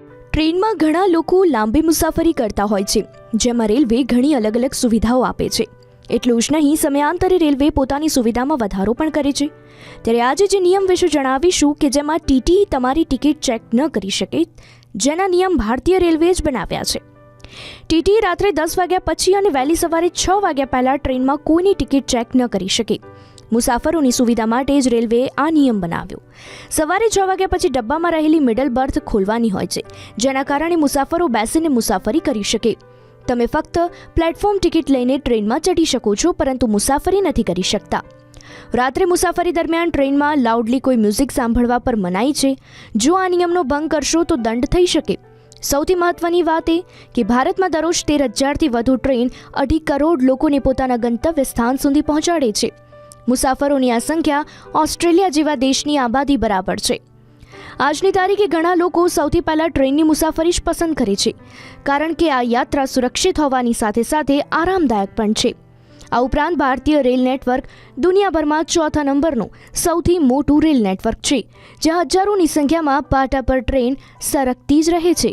ટ્રેનમાં ઘણા લોકો લાંબી મુસાફરી કરતા હોય છે, જેમાં રેલવે ઘણી અલગ અલગ સુવિધાઓ આપે છે. એટલું જ નહીં, સમયાંતરે રેલવે પોતાની સુવિધામાં વધારો પણ કરે છે. ત્યારે આજે જે નિયમ વિશે જણાવીશું કે જેમાં ટીટી તમારી ટિકિટ ચેક ન કરી શકે, જેના નિયમ ભારતીય રેલવે જ બનાવ્યા છે. ટીટી રાત્રે દસ વાગ્યા પછી અને વહેલી સવારે છ વાગ્યા પહેલાં ટ્રેનમાં કોઈની ટિકિટ ચેક ન કરી શકે. મુસાફરોની સુવિધા માટે જ રેલવેએ આ નિયમ બનાવ્યો. સવારે છ વાગ્યા પછી ડબ્બામાં રહેલી મિડલ બર્થ ખોલવાની હોય છે, જેના કારણે મુસાફરો બેસીને મુસાફરી કરી શકે. તમે ફક્ત પ્લેટફોર્મ ટિકિટ લઈને ટ્રેનમાં ચઢી શકો છો, પરંતુ મુસાફરી નથી કરી શકતા. રાત્રે મુસાફરી દરમિયાન ટ્રેનમાં લાઉડલી કોઈ મ્યુઝિક સાંભળવા પર મનાઈ છે. જો આ નિયમનો ભંગ કરશો તો દંડ થઈ શકે. સૌથી મહત્વની વાત એ કે ભારતમાં દરરોજ તેર હજારથી વધુ ટ્રેન અઢી કરોડ લોકોને પોતાના ગંતવ્ય સ્થાન સુધી પહોંચાડે છે. મુસાફરોની આ સંખ્યા ઓસ્ટ્રેલિયા જેવા દેશની આબાદી બરાબર છે. આજની તારીખે ઘણા લોકો સૌથી પહેલાં ટ્રેનની મુસાફરી જ પસંદ કરે છે, કારણ કે આ યાત્રા સુરક્ષિત હોવાની સાથે સાથે આરામદાયક પણ છે. આ ઉપરાંત ભારતીય રેલ નેટવર્ક દુનિયાભરમાં ચોથા નંબરનું સૌથી મોટું રેલ નેટવર્ક છે, જ્યાં હજારોની સંખ્યામાં પાટા પર ટ્રેન સરકતી જ રહે છે.